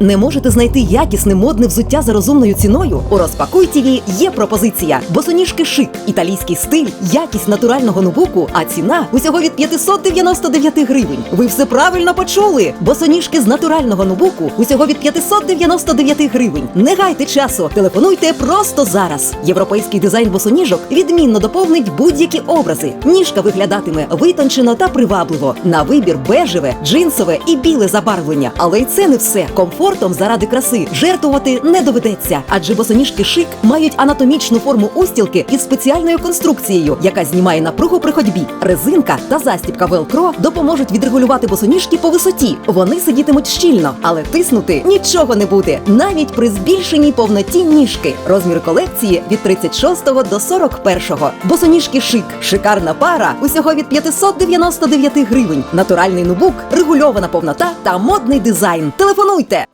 Не можете знайти якісне модне взуття за розумною ціною? У розпакуй ТІВІ є пропозиція. Босоніжки шик, італійський стиль, якість натурального нубуку, а ціна усього від 599 гривень. Ви все правильно почули. Босоніжки з натурального нубуку усього від 599 гривень. Не гайте часу, телефонуйте просто зараз. Європейський дизайн босоніжок відмінно доповнить будь-які образи. Ніжка виглядатиме витончено та привабливо. На вибір бежеве, джинсове і біле забарвлення. Але й це не все. Комфортом заради краси жертвувати не доведеться, адже босоніжки шик мають анатомічну форму устілки із спеціальною конструкцією, яка знімає напругу при ходьбі. Резинка та застібка велкро допоможуть відрегулювати босоніжки по висоті. Вони сидітимуть щільно, але тиснути нічого не буде, навіть при збільшеній повноті ніжки. Розмір колекції від 36 до 41. Босоніжки шик, шикарна пара усього від 599 гривень. Натуральний нубук, регульована повнота та модний дизайн. Телефонуйте!